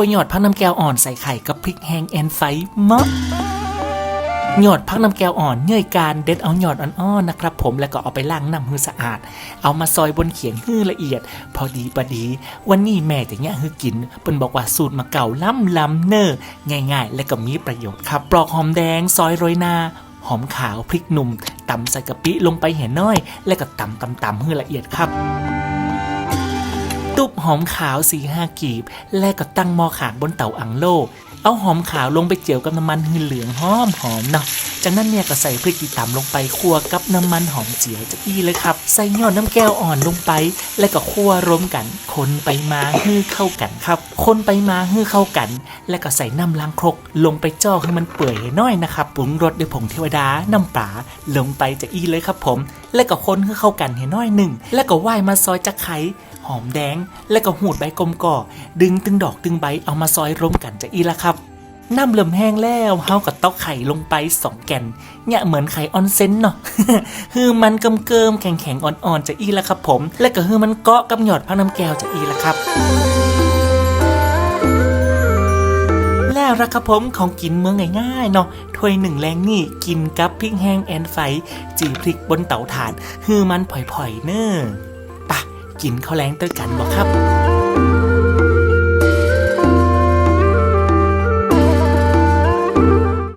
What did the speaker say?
คั่วหยอดพักน้ำแก้วอ่อนใส่ไข่กับพริกแห้งแอนไฟมะหยอดพักน้ำแก้วอ่อนเนื่อยการเด็ดเอาหยอดอ่อนๆนะครับผมแล้วก็เอาไปล้างน้ำมือสะอาด เอามาซอยบนเขียงให้ละเอียด พอดีปะดี วันนี้แม่จะเนี่ยให้กินเปิ้นบอกว่าสูตรมาเก่าล้ำล้ำเนอร์ง่าย ๆ และก็มีประโยชน์ครับปลอกหอมแดงซอยโรยหน้าหอมขาวพริกหนุ่มตำใส่กะปิลงไปเห็นน้อย แล้วก็ตำตำตำให้ละเอียดครับ ตุบหอมขาวสี่ห้ากีบ และก็ตั้งหม้อขางบนเตาอังโล เอาหอมขาวลงไปเจียวกับน้ำมันหืนเหลืองหอมหอมเนาะ จากนั้นเนี่ยก็ใส่พริกที่ตำลงไปคั่วกับน้ำมันหอมเจียวจะอีเลยครับ ใส่ยอดน้ำแก้วอ่อนลงไป แล้วก็คั่วรวมกัน คนไปมาฮื้อเข้ากันครับ คนไปมาฮื้อเข้ากัน แล้วก็ใส่น้ำล้างครก ลงไปจ่อให้มันเปื่อยน้อยนะครับปรุงรสด้วยผงเทวดา น้ำปลาลงไปจะอีเลยครับผม แล้วก็คนให้เข้ากันให้น้อยหนึ่ง แล้วก็ว่ายมาซอยจะไข่หอมแดง และก็หูดใบกลมก่อ ดึงตึงดอกตึงใบเอามาซอยรวมกันจะอีละครับ น้ำเริ่มแห้งแล้วเฮาก็ตอกไข่ลงไปสองแก่นเนี่ยเหมือนไข่ออนเซนเนาะฮือมันเกิมเกิมๆแข็งแข็งๆอ่อนๆจะอีละครับผม และก็ฮือมันเกาะกับหยอดพักน้ำแก้วจะอีละครับแล้วละครับผมของกินเมืองง่ายๆเนาะถ้วยหนึ่งแรงนี่กินกับพริกแห้งแอนไฟ จีพริกบนเตาถ่านฮือมันผ่อยๆเนอะปะกินข้าวแรงเตอกันบอครับ